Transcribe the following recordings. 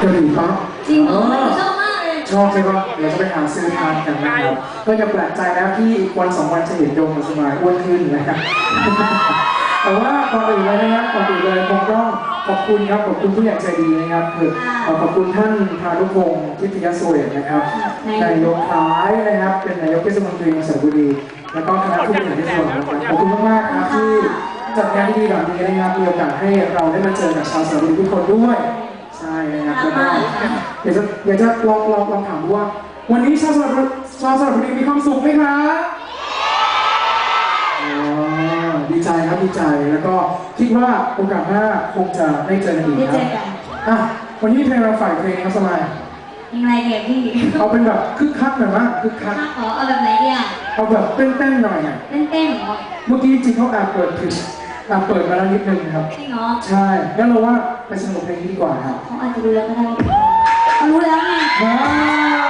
กะหรี่ปั๊บจริงเหรอเออชอบมากเลยชอบใช่ปะเดี๋ยวจะไปหาซื้อทานกันนะครับ ก็อย่าแปลกใจนะที่อีกวันสองวันจะเห็นโดมกับสมายอ้วนขึ้นนะครับ แต่ว่าก่อนอื่นเลยนะครับก่อนอื่นเลยคงต้องขอบคุณครับ ขอบคุณผู้ใหญ่ใจดีนะครับคือขอขอบคุณท่านพานุพงศ์ทิพยโสเวทนะครับนายกคล้ายนะครับ เป็นนายกเทศมนตรีเมืองสระบุรี แล้วก็คณะผู้บริหารที่ส่วนนะครับขอบคุณมากๆครับที่จัดงานที่ดีแบบนี้นะครับมีโอกาสให้เราได้มาเจอกับชาวสระบุรีทุกคนด้วย ใช่นะครับแล้วก็เดี๋ยวจะเดี๋ยวจะลองลองลองถามดูว่า วันนี้ชาวสระบุรีชาวสระบุรีมีความสุขไหมครับอ๋อดีใจครับดีใจแล้วก็คิดว่าโอกาสหน้าคงจะได้เจอกันอีกได้คเจรับอกันอะวันนี้เพลงเราฝ่ายเพลงครับสมัยยังไงเนี่ยพี่เอาเป็นแบบคึกคักหน่อยมั้ยคึกคัก ถ้าขอเอาแบบไหนดีอะเอาแบบเต้นๆหน่อยอะเต้นเต้นๆเหรอเมื่อกี้จริงเขาแอบเปิดผิดแอบเปิดมาแล้วนิดนึงนะครับ จริงเหรอใช่งั้นเราว่าไปสนุกเพลงนี้ดีกว่าครับ เขาอาจจะรู้แล้วก็ได้เขารู้แล้วไง ว้าว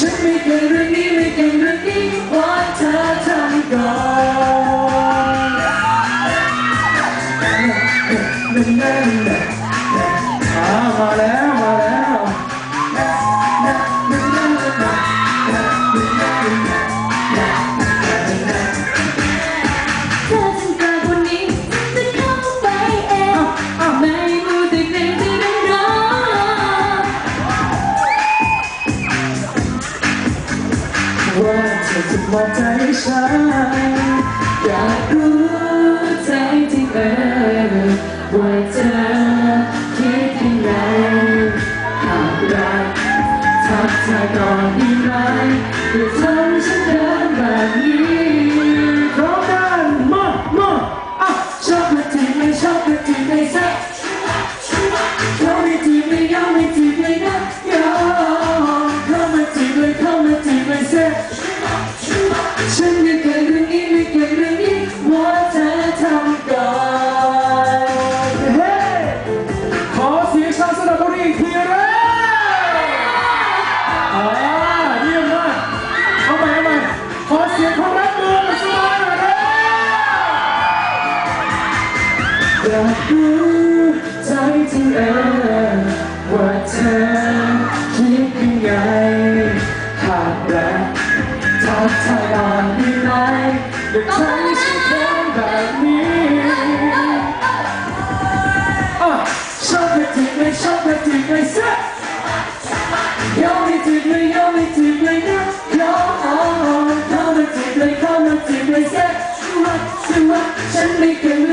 ฉันไม่เกินเรื่องนี้ไม่เกินเรื่องนี้วอนเธอทำก่อนนั่นนั่นนั่นอ่ามาแล้ว เธอจะมองใจฉันอยากรู้ใจที่เอ่ยว่าเธอ รู้ใจจริงเออว่าเธอคิดยังไงหากรักทักทายก่อนดีไหมอย่าทำให้ฉันเขินแบบนี้อะชอบไม่จีบไม่ชอบไม่จีบไม่สักยอมไม่จีบเลยยอมไม่จีบเลยนะยอมเข้ามาจีบเลยเข้ามาจีบเลยสักชัวร์ชัวร์ฉันไม่เก่ง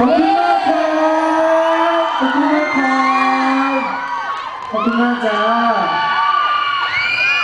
Come on.